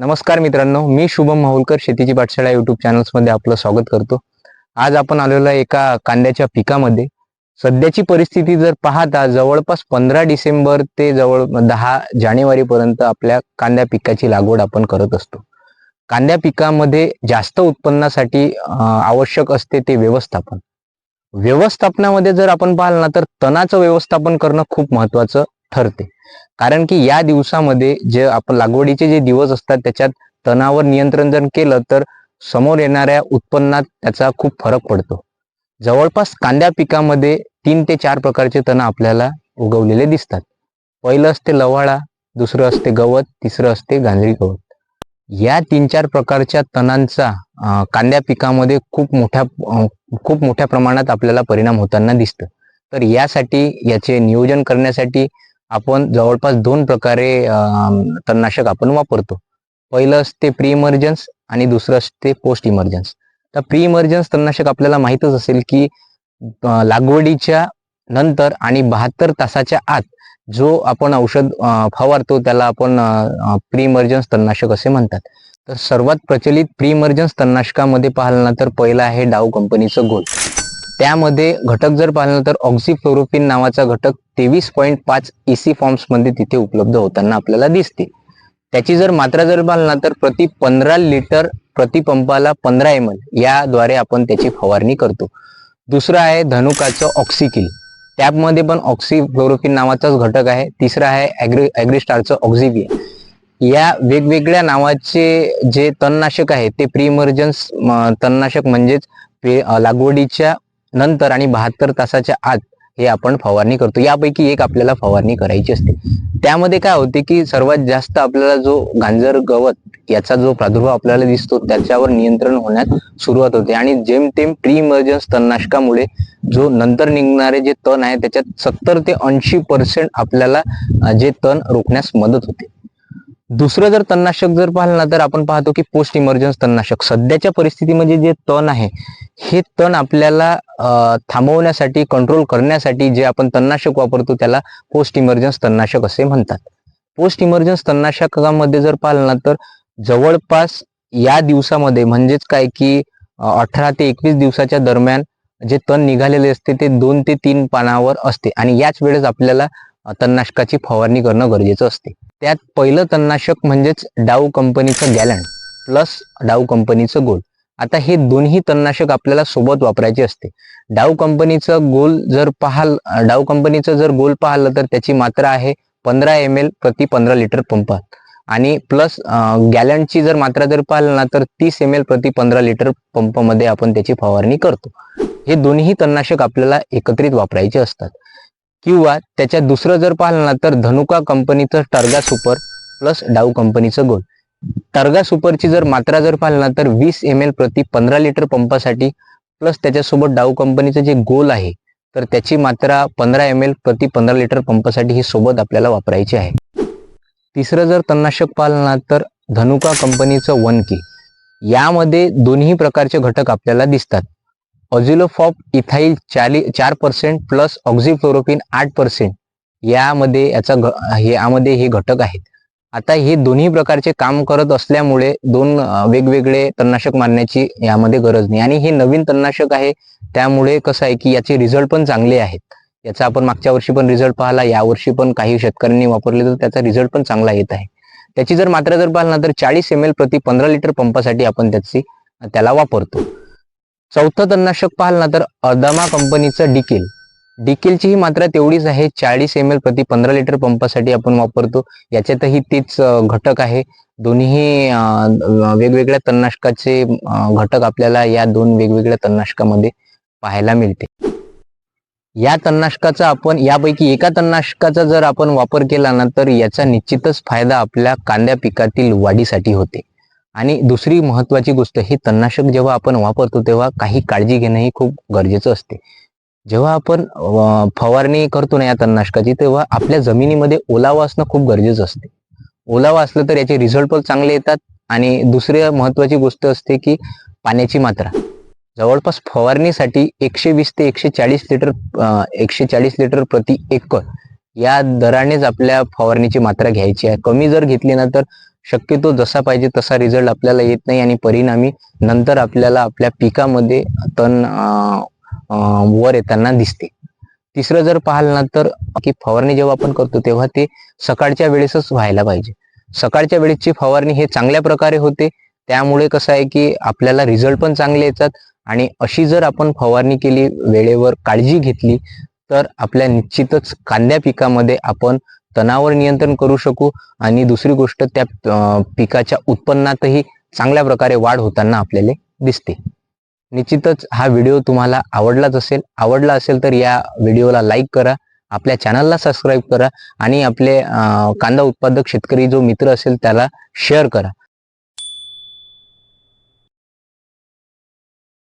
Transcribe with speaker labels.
Speaker 1: नमस्कार मित्रांनो मी शुभम माहुलकर शेतीची पाठशाळा युट्यूब चॅनल्समध्ये आपलं स्वागत करतो. आज आपण आलेलो एका कांद्याच्या पिकामध्ये. सध्याची परिस्थिती जर पाहता जवळपास पंधरा डिसेंबर ते जवळ दहा जानेवारीपर्यंत आपल्या कांद्या पिकाची लागवड आपण करत असतो. कांद्या पिकामध्ये जास्त उत्पन्नासाठी आवश्यक असते ते व्यवस्थापन. व्यवस्थापनामध्ये जर आपण पाहिलं ना तर तणाचं व्यवस्थापन करणं खूप महत्वाचं ठरते. कारण की या दिवसामध्ये जे आपण लागवडीचे जे दिवस असतात त्याच्यात तणावर नियंत्रण जर केलं तर समोर येणाऱ्या उत्पन्नात त्याचा खूप फरक पडतो. जवळपास कांद्या पिकामध्ये तीन ते चार प्रकारचे तण आपल्याला उगवलेले दिसतात. पहिलं असते लवाळा दुसरं असते गवत तिसरं असते गांजरी गवत. या तीन चार प्रकारच्या तणांचा कांद्या पिकामध्ये खूप मोठ्या खूप मोठ्या प्रमाणात आपल्याला परिणाम होताना दिसतं. तर यासाठी याचे नियोजन करण्यासाठी आपण जवळपास दोन प्रकारे तणनाशक आपण वापरतो. पहिलं असते प्री इमर्जन्स आणि दुसरं असते पोस्ट इमर्जन्स तर प्री इमर्जन्स तणनाशक आपल्याला माहीतच असेल की लागवडीच्या नंतर आणि बहात्तर तासाच्या आत जो आपण औषध फवारतो त्याला आपण प्री इमर्जन्स तणनाशक असे म्हणतात. तर सर्वात प्रचलित प्री इमर्जन्स तणनाशकामध्ये पाहिलं ना तर पहिलं आहे डाव कंपनीचं गोल. त्यामध्ये घटक जर पाहिलं तर ऑक्सिफ्लोरोफिन नावाचा घटक तेवीस पॉईंट पाच इसी फॉर्म्समध्ये तिथे उपलब्ध होताना आपल्याला दिसते. त्याची जर मात्रा जर पाहिला तर प्रति पंधरा लिटर प्रति पंपाला पंधरा एम एल याद्वारे आपण त्याची फवारणी करतो. दुसरं आहे धनुकाचं ऑक्सिकिल त्यामध्ये पण ऑक्सिफ्लोरोफिन नावाचाच घटक आहे. तिसरं आहे ॲग्री ॲग्रिस्टारचं ऑक्झिबी या वेगवेगळ्या नावाचे जे तणनाशक आहे ते प्री इमर्जन्स तणनाशक म्हणजेच लागवडीच्या नंतर आणि बहात्तर तासाच्या आत हे आपण फवारणी करतो. यापैकी एक आपल्याला फवारणी करायची असते. त्यामध्ये काय होते की सर्वात जास्त आपल्याला जो गांजर गवत याचा जो प्रादुर्भाव आपल्याला दिसतो त्याच्यावर नियंत्रण होण्यास सुरुवात होते. आणि जेमतेम प्री इमर्जन्स तणनाशकामुळे जो नंतर निघणारे जे तण आहे त्याच्यात सत्तर ते ऐंशी पर्सेंट आपल्याला जे तण रोखण्यास मदत होते. दुसरं जर तणनाशक जर पाहिलं ना तर आपण पाहतो की पोस्ट इमर्जन्स तणनाशक. सध्याच्या परिस्थितीमध्ये म्हणजे जे तण आहे हे तण आपल्याला थांबवण्यासाठी कंट्रोल करण्यासाठी जे आपण तणनाशक वापरतो त्याला पोस्ट इमर्जन्स तणनाशक असे म्हणतात. पोस्ट इमर्जन्स तणनाशकामध्ये जर पाहिलं ना तर जवळपास या दिवसामध्ये म्हणजेच काय की अठरा ते एकवीस दिवसाच्या दरम्यान जे तण निघालेले असते ते दोन ते तीन पानावर असते. आणि याच वेळेस आपल्याला तणनाशकाची फवारणी करणं गरजेचं असते. त्यात पहिलं तणनाशक म्हणजेच डाव कंपनीचं गॅलन प्लस डाव कंपनीचं गोल. आता हे दोन्ही तणनाशक आपल्याला सोबत वापरायचे असते. डाव कंपनीचं गोल जर पाहाल डाऊ कंपनीचं जर गोल पाहिलं तर त्याची मात्रा आहे पंधरा एम एल प्रति पंधरा लिटर पंपात आणि प्लस गॅलनची जर मात्रा जर पाहिलं ना तर तीस एम एल प्रति पंधरा लिटर पंपमध्ये आपण त्याची फवारणी करतो. हे दोन्ही तणनाशक आपल्याला एकत्रित वापरायचे असतात. किंवा त्याच्या दुसरं जर पाहिलं ना तर धनुका कंपनीचं टर्गा सुपर प्लस डाऊ कंपनीचं गोल. टर्गा सुपरची जर मात्रा जर पाहिलं ना तर वीस एम एल प्रति पंधरा लिटर पंपासाठी प्लस त्याच्यासोबत डाऊ कंपनीचं जे गोल आहे तर त्याची मात्रा पंधरा एम एल प्रति पंधरा लिटर पंपासाठी ही सोबत आपल्याला वापरायची आहे. तिसरं जर तणनाशक पाहिलं ना तर धनुका कंपनीचं वन के. यामध्ये दोन्ही प्रकारचे घटक आपल्याला दिसतात. ऑझिलोफॉप इथाईल चाली चार पर्सेंट प्लस ऑक्झिफ्लोरोपिन आठ पर्सेंट यामध्ये याचा हे यामध्ये हे घटक आहेत. आता हे दोन्ही प्रकारचे काम करत असल्यामुळे दोन वेगवेगळे तणनाशक मारण्याची यामध्ये गरज नाही. आणि हे नवीन तणनाशक आहे त्यामुळे कसं आहे की याचे रिझल्ट पण चांगले आहेत. याचा आपण मागच्या वर्षी पण रिझल्ट पाहिला यावर्षी पण काही शेतकऱ्यांनी वापरले तर त्याचा रिझल्ट पण चांगला येत आहे. त्याची जर मात्रा जर पाहिलं ना तर चाळीस एम एल प्रति पंधरा लिटर पंपासाठी आपण त्याची त्याला वापरतो. चौथं तणनाशक पाहाल ना तर अदामा कंपनीचं डिकेल. डिकेलची ही मात्रा तेवढीच आहे. चाळीस एम एल प्रति पंधरा लिटर पंपासाठी आपण वापरतो. याच्यातही तेच घटक आहे. दोन्ही वेगवेगळ्या तणनाशकाचे घटक आपल्याला या दोन वेगवेगळ्या तणनाशकामध्ये पाहायला मिळते. या तणनाशकाचा आपण यापैकी एका तणनाशकाचा जर आपण वापर केला ना तर याचा निश्चितच फायदा आपल्या कांद्या पिकातील वाढीसाठी होते. आणि दुसरी महत्वाची गोष्ट हे तणनाशक जेव्हा आपण वापरतो तेव्हा काही काळजी घेणं ही खूप गरजेचं असते. जेव्हा आपण फवारणी करतो ना या तणनाशकाची तेव्हा आपल्या जमिनीमध्ये ओलावा असणं खूप गरजेचं असते. ओलावा असलं तर याचे रिझल्ट पण चांगले येतात आणि दुसरी महत्वाची गोष्ट असते की पाण्याची मात्रा. जवळपास फवारणीसाठी एकशे वीस ते एकशे चाळीस लिटर एकशे चाळीस लिटर प्रति एकर या दरानेच आपल्या फवारणीची मात्रा घ्यायची आहे. कमी जर घेतली ना तर शक्यतो जसा पाहिजे तसा रिझल्ट आपल्याला येत नाही आणि परिणामी नंतर आपल्याला आपल्या पिकामध्ये तण वर येताना दिसते. तिसरं जर पाहाल ना तर की फवारणी जेव्हा आपण करतो तेव्हा ते सकाळच्या वेळेसच व्हायला पाहिजे. सकाळच्या वेळेसची फवारणी हे चांगल्या प्रकारे होते. त्यामुळे कसं आहे की आपल्याला रिझल्ट पण चांगले येतात आणि अशी जर आपण फवारणी केली वेळेवर काळजी घेतली तर आपल्या निश्चितच कांद्या पिकामध्ये आपण तणावर नियंत्रण करू शकू आणि दुसरी गोष्ट त्या पिकाच्या उत्पन्नातही चांगल्या प्रकारे वाढ होताना आपल्याला दिसते. निश्चितच हा व्हिडिओ तुम्हाला आवडलाच असेल आवडला असेल तर या व्हिडिओला लाईक करा आपल्या चॅनलला सबस्क्राईब करा आणि आपले कांदा उत्पादक शेतकरी जो मित्र असेल त्याला शेअर करा.